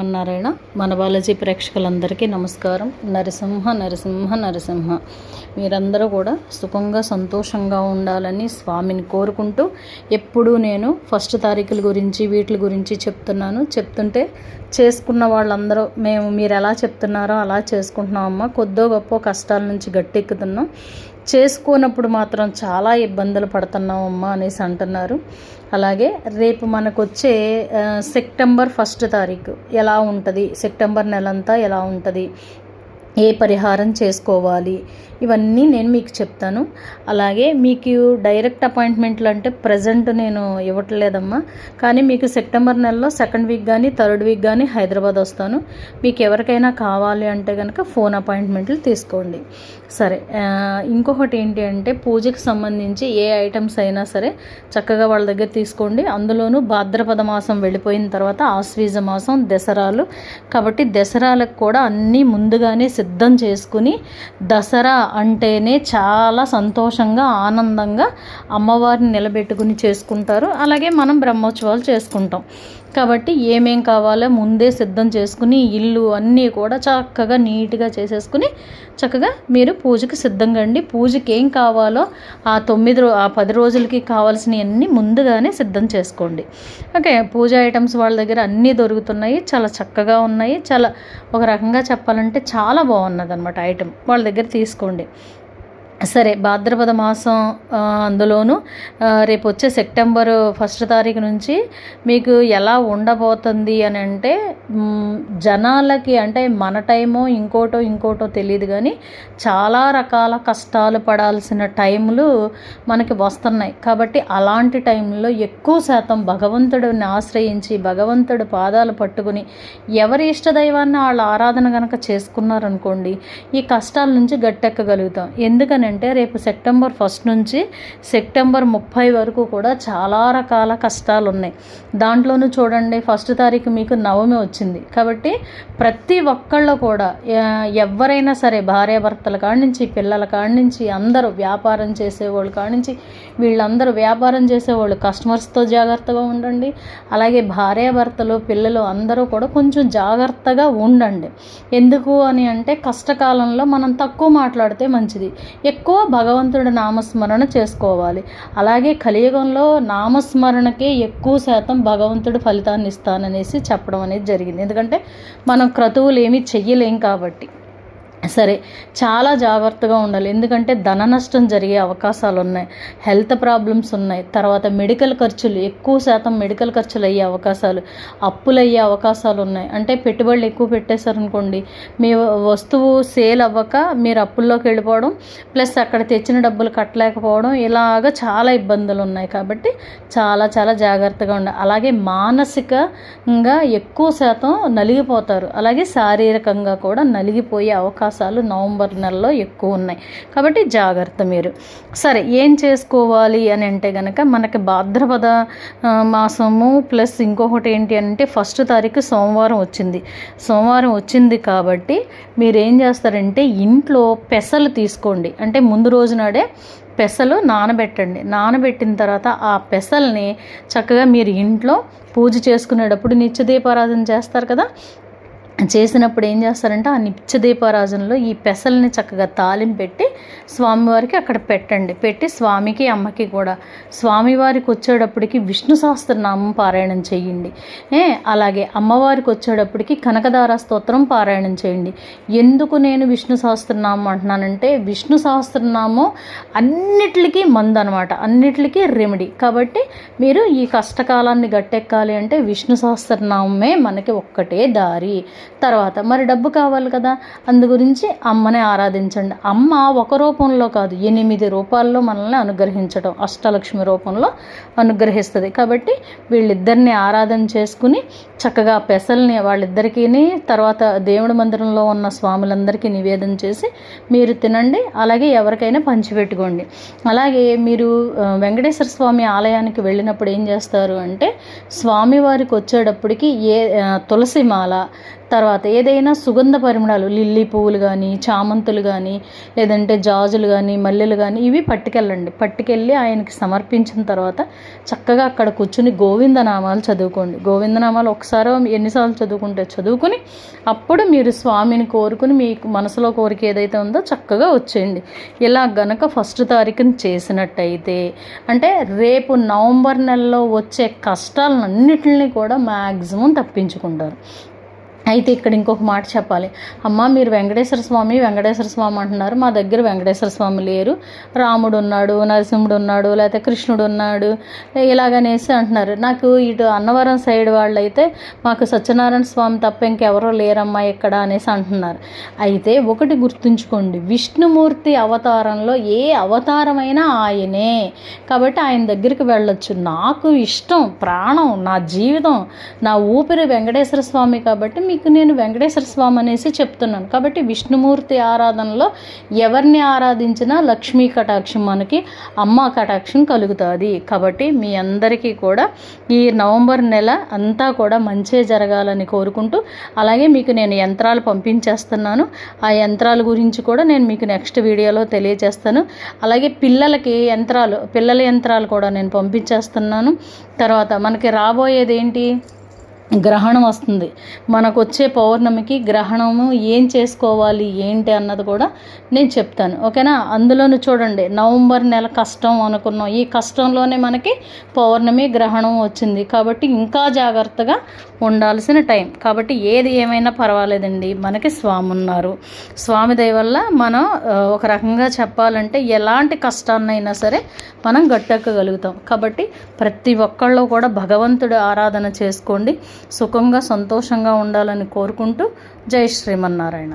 శ్రీమన్నారాయణ మన బాలాజీ ప్రేక్షకులందరికీ నమస్కారం. నరసింహ నరసింహ నరసింహ. మీరందరూ కూడా సుఖంగా సంతోషంగా ఉండాలని స్వామిని కోరుకుంటూ ఎప్పుడూ నేను ఫస్ట్ తారీఖుల గురించి వీటి గురించి చెప్తున్నాను. చెప్తుంటే చేసుకున్న వాళ్ళందరూ మేము మీరు ఎలా చెప్తున్నారో అలా చేసుకుంటున్నామమ్మా కొద్దో గొప్ప కష్టాల నుంచి గట్టెక్కుతున్నాం. చేసుకోనప్పుడు మాత్రం చాలా ఇబ్బందులు పడుతున్నామమ్మా అనేసి అంటున్నారు. అలాగే రేపు మనకు వచ్చే సెప్టెంబర్ ఫస్ట్ తారీఖు ఎలా ఉంటుంది? సెప్టెంబర్ నెలంతా ఎలా ఉంటుంది? ఏ పరిహారం చేసుకోవాలి? ఇవన్నీ నేను మీకు చెప్తాను. అలాగే మీకు డైరెక్ట్ అపాయింట్మెంట్లు అంటే ప్రజెంట్ నేను ఇవ్వట్లేదమ్మా. కానీ మీకు సెప్టెంబర్ నెలలో సెకండ్ వీక్ కానీ థర్డ్ వీక్ కానీ హైదరాబాద్ వస్తాను. మీకు ఎవరికైనా కావాలి అంటే కనుక ఫోన్ అపాయింట్మెంట్లు తీసుకోండి. సరే ఇంకొకటి ఏంటి అంటే పూజకి సంబంధించి ఏ ఐటమ్స్ అయినా సరే చక్కగా వాళ్ళ దగ్గర తీసుకోండి. అందులోనూ భాద్రపద మాసం వెళ్ళిపోయిన తర్వాత ఆశ్వీజ మాసం దసరాలు. కాబట్టి దసరాలకు కూడా అన్నీ ముందుగానే సిద్ధం చేసుకుని దసరా అంటేనే చాలా సంతోషంగా ఆనందంగా అమ్మవారిని నిలబెట్టుకుని చేసుకుంటారు. అలాగే మనం బ్రహ్మోత్సవాలు చేసుకుంటాం. కాబట్టి ఏమేం కావాలో ముందే సిద్ధం చేసుకుని ఇల్లు అన్నీ కూడా చక్కగా నీట్గా చేసేసుకుని చక్కగా మీరు పూజకి సిద్ధంగా అండి పూజకి ఏం కావాలో ఆ తొమ్మిది రో ఆ పది రోజులకి కావాల్సినవన్నీ ముందుగానే సిద్ధం చేసుకోండి. ఓకే పూజ ఐటమ్స్ వాళ్ళ దగ్గర అన్నీ దొరుకుతున్నాయి చాలా చక్కగా ఉన్నాయి చాలా ఒక రకంగా చెప్పాలంటే చాలా బాగున్నది అనమాట ఐటమ్. వాళ్ళ దగ్గర తీసుకోండి. సరే భాద్రపద మాసం అందులోనూ అందులోను రేపు వచ్చే సెప్టెంబర్ ఫస్ట్ తారీఖు నుంచి మీకు ఎలా ఉండబోతుంది అని అంటే జనాలకి అంటే మన టైమో ఇంకోటో ఇంకోటో తెలియదు కానీ చాలా రకాల కష్టాలు పడాల్సిన టైంలు మనకి వస్తున్నాయి. కాబట్టి అలాంటి టైంలో ఎక్కువ శాతం భగవంతుడిని ఆశ్రయించి భగవంతుడు పాదాలు పట్టుకుని ఎవరి ఇష్టదైవాన్ని వాళ్ళ ఆరాధన కనుక చేసుకున్నారనుకోండి ఈ కష్టాల నుంచి గట్టెక్కగలుగుతాం. ఎందుకని అంటే రేపు సెప్టెంబర్ ఫస్ట్ నుంచి సెప్టెంబర్ ముప్పై వరకు కూడా చాలా రకాల కష్టాలు ఉన్నాయి దాంట్లోనూ చూడండి ఫస్ట్ తారీఖు మీకు నవమి వచ్చింది. కాబట్టి ప్రతి ఒక్కళ్ళు కూడా ఎవరైనా సరే భార్యాభర్తల కాడి నుంచి పిల్లల కాడి నుంచి అందరూ వ్యాపారం చేసేవాళ్ళు కాడి నుంచి వీళ్ళందరూ వ్యాపారం చేసేవాళ్ళు కస్టమర్స్తో జాగ్రత్తగా ఉండండి. అలాగే భార్యాభర్తలు పిల్లలు అందరూ కూడా కొంచెం జాగ్రత్తగా ఉండండి. ఎందుకు అని అంటే కష్టకాలంలో మనం తక్కువ మాట్లాడితే మంచిది. ఎక్కువ భగవంతుడి నామస్మరణ చేసుకోవాలి. అలాగే కలియుగంలో నామస్మరణకే ఎక్కువ శాతం భగవంతుడు ఫలితాన్ని ఇస్తాననేసి చెప్పడం అనేది జరిగింది. ఎందుకంటే మనం క్రతువులు ఏమీ చెయ్యలేం కాబట్టి. సరే చాలా జాగ్రత్తగా ఉండాలి. ఎందుకంటే ధన నష్టం జరిగే అవకాశాలు ఉన్నాయి హెల్త్ ప్రాబ్లమ్స్ ఉన్నాయి. తర్వాత మెడికల్ ఖర్చులు ఎక్కువ శాతం మెడికల్ ఖర్చులు అయ్యే అవకాశాలు అప్పులు అయ్యే అవకాశాలు ఉన్నాయి అంటే పెట్టుబడులు ఎక్కువ పెట్టేశారనుకోండి మీ వస్తువు సేల్ అవ్వక మీరు అప్పుల్లోకి వెళ్ళిపోవడం ప్లస్ అక్కడ తెచ్చిన డబ్బులు కట్టలేకపోవడం ఇలాగ చాలా ఇబ్బందులు ఉన్నాయి కాబట్టి చాలా చాలా జాగ్రత్తగా ఉండాలి. అలాగే మానసికంగా ఎక్కువ శాతం నలిగిపోతారు. అలాగే శారీరకంగా కూడా నలిగిపోయే అవకాశం అవకాశాలు నవంబర్ నెలలో ఎక్కువ ఉన్నాయి. కాబట్టి జాగ్రత్త మీరు. సరే ఏం చేసుకోవాలి అని అంటే కనుక మనకి భాద్రపద మాసము ప్లస్ ఇంకొకటి ఏంటి అంటే ఫస్ట్ తారీఖు సోమవారం వచ్చింది. సోమవారం వచ్చింది కాబట్టి మీరు ఏం చేస్తారంటే ఇంట్లో పెసలు తీసుకోండి. అంటే ముందు రోజు నాడే పెసలు నానబెట్టండి. నానబెట్టిన తర్వాత ఆ పెసల్ని చక్కగా మీరు ఇంట్లో పూజ చేసుకునేటప్పుడు నిత్య దీపారాధన చేస్తారు కదా చేసినప్పుడు ఏం చేస్తారంటే ఆ నిత్యదీపారాజనలో ఈ పెసల్ని చక్కగా తాలింపు పెట్టి స్వామివారికి అక్కడ పెట్టండి. పెట్టి స్వామికి అమ్మకి కూడా. స్వామివారికి వచ్చేటప్పటికి విష్ణు సహస్రనామం పారాయణం చేయండి. ఏ అలాగే అమ్మవారికి వచ్చేటప్పటికి కనకదార స్తోత్రం పారాయణం చేయండి. ఎందుకు నేను విష్ణు సహస్రనామం అంటున్నానంటే విష్ణు సహస్రనామం అన్నిటికీ మందు అనమాట అన్నిటికీ రెమెడీ కాబట్టి మీరు ఈ కష్టకాలాన్ని గట్టెక్కాలి అంటే విష్ణు సహస్రనామమే మనకి ఒక్కటే దారి. తర్వాత మరి డబ్బు కావాలి కదా? అందు గురించి అమ్మని ఆరాధించండి. అమ్మ ఒక రూపంలో కాదు ఎనిమిది రూపాల్లో మనల్ని అనుగ్రహించడం అష్టలక్ష్మి రూపంలో అనుగ్రహిస్తుంది. కాబట్టి వీళ్ళిద్దరిని ఆరాధన చేసుకుని చక్కగా పెసల్ని వాళ్ళిద్దరికీ తర్వాత దేవుడి మందిరంలో ఉన్న స్వాములందరికీ నివేదన చేసి మీరు తినండి అలాగే ఎవరికైనా పంచిపెట్టుకోండి. అలాగే మీరు వెంకటేశ్వర స్వామి ఆలయానికి వెళ్ళినప్పుడు ఏం చేస్తారు అంటే స్వామివారికి వచ్చేటప్పటికి ఏ తులసిమాల తులసి మాల తర్వాత ఏదైనా సుగంధ పరిమళాలు లిల్లీ పువ్వులు కానీ చామంతులు కానీ లేదంటే జాజులు కానీ మల్లెలు కానీ ఇవి పట్టుకెళ్ళండి. పట్టుకెళ్ళి ఆయనకి సమర్పించిన తర్వాత చక్కగా అక్కడ కూర్చుని గోవిందనామాలు చదువుకోండి. గోవిందనామాలు ఒకసారి ఎన్నిసార్లు చదువుకుంటే చదువుకుని అప్పుడు మీరు స్వామిని కోరుకుని మీకు మనసులో కోరిక ఏదైతే ఉందో చక్కగా వచ్చేయండి. ఇలా గనక ఫస్ట్ తారీఖుని చేసినట్టయితే అంటే రేపు నవంబర్ నెలలో వచ్చే కష్టాలన్నింటినీ కూడా మ్యాక్సిమం తప్పించుకుంటారు. అయితే ఇక్కడ ఇంకొక మాట చెప్పాలి. అమ్మ మీరు వెంకటేశ్వర స్వామి వెంకటేశ్వర స్వామి అంటున్నారు. మా దగ్గర వెంకటేశ్వర స్వామి లేరు. రాముడు ఉన్నాడు నరసింహుడు ఉన్నాడు లేకపోతే కృష్ణుడు ఉన్నాడు ఇలాగనేసి అంటున్నారు. నాకు ఇటు అన్నవరం సైడ్ వాళ్ళు అయితే మాకు సత్యనారాయణ స్వామి తప్ప ఇంకెవరో లేరమ్మా ఇక్కడ అనేసి అంటున్నారు. అయితే ఒకటి గుర్తుంచుకోండి. విష్ణుమూర్తి అవతారంలో ఏ అవతారమైనా ఆయనే. కాబట్టి ఆయన దగ్గరికి వెళ్ళొచ్చు. నాకు ఇష్టం ప్రాణం నా జీవితం నా ఊపిరి వెంకటేశ్వర స్వామి కాబట్టి మీకు నేను వెంకటేశ్వర స్వామి అనేసి చెప్తున్నాను. కాబట్టి విష్ణుమూర్తి ఆరాధనలో ఎవరిని ఆరాధించినా లక్ష్మీ కటాక్షం మనకి అమ్మ కటాక్షం కలుగుతుంది. కాబట్టి మీ అందరికీ కూడా ఈ నవంబర్ నెల అంతా కూడా మంచే జరగాలని కోరుకుంటూ అలాగే మీకు నేను యంత్రాలు పంపించేస్తున్నాను. ఆ యంత్రాల గురించి కూడా నేను మీకు నెక్స్ట్ వీడియోలో తెలియజేస్తాను. అలాగే పిల్లలకి యంత్రాలు పిల్లల యంత్రాలు కూడా నేను పంపించేస్తున్నాను. తర్వాత మనకి రాబోయేది ఏంటి? గ్రహణం వస్తుంది. మనకు వచ్చే పౌర్ణమికి గ్రహణము ఏం చేసుకోవాలి ఏంటి అన్నది కూడా నేను చెప్తాను. ఓకేనా? అందులోను చూడండి. నవంబర్ నెల కష్టం అనుకున్నాం. ఈ కష్టంలోనే మనకి పౌర్ణమి గ్రహణం వచ్చింది. కాబట్టి ఇంకా జాగ్రత్తగా ఉండాల్సిన టైం. కాబట్టి ఏది ఏమైనా పర్వాలేదండి. మనకి స్వామి ఉన్నారు. స్వామి దయ వల్ల మనం ఒక రకంగా చెప్పాలంటే ఎలాంటి కష్టాన్నైనా సరే మనం గట్టెక్కగలుగుతాం. కాబట్టి ప్రతి ఒక్కళ్ళు కూడా భగవంతుడు ఆరాధన చేసుకోండి. సుఖంగా సంతోషంగా ఉండాలని కోరుకుంటూ జై శ్రీమన్నారాయణ.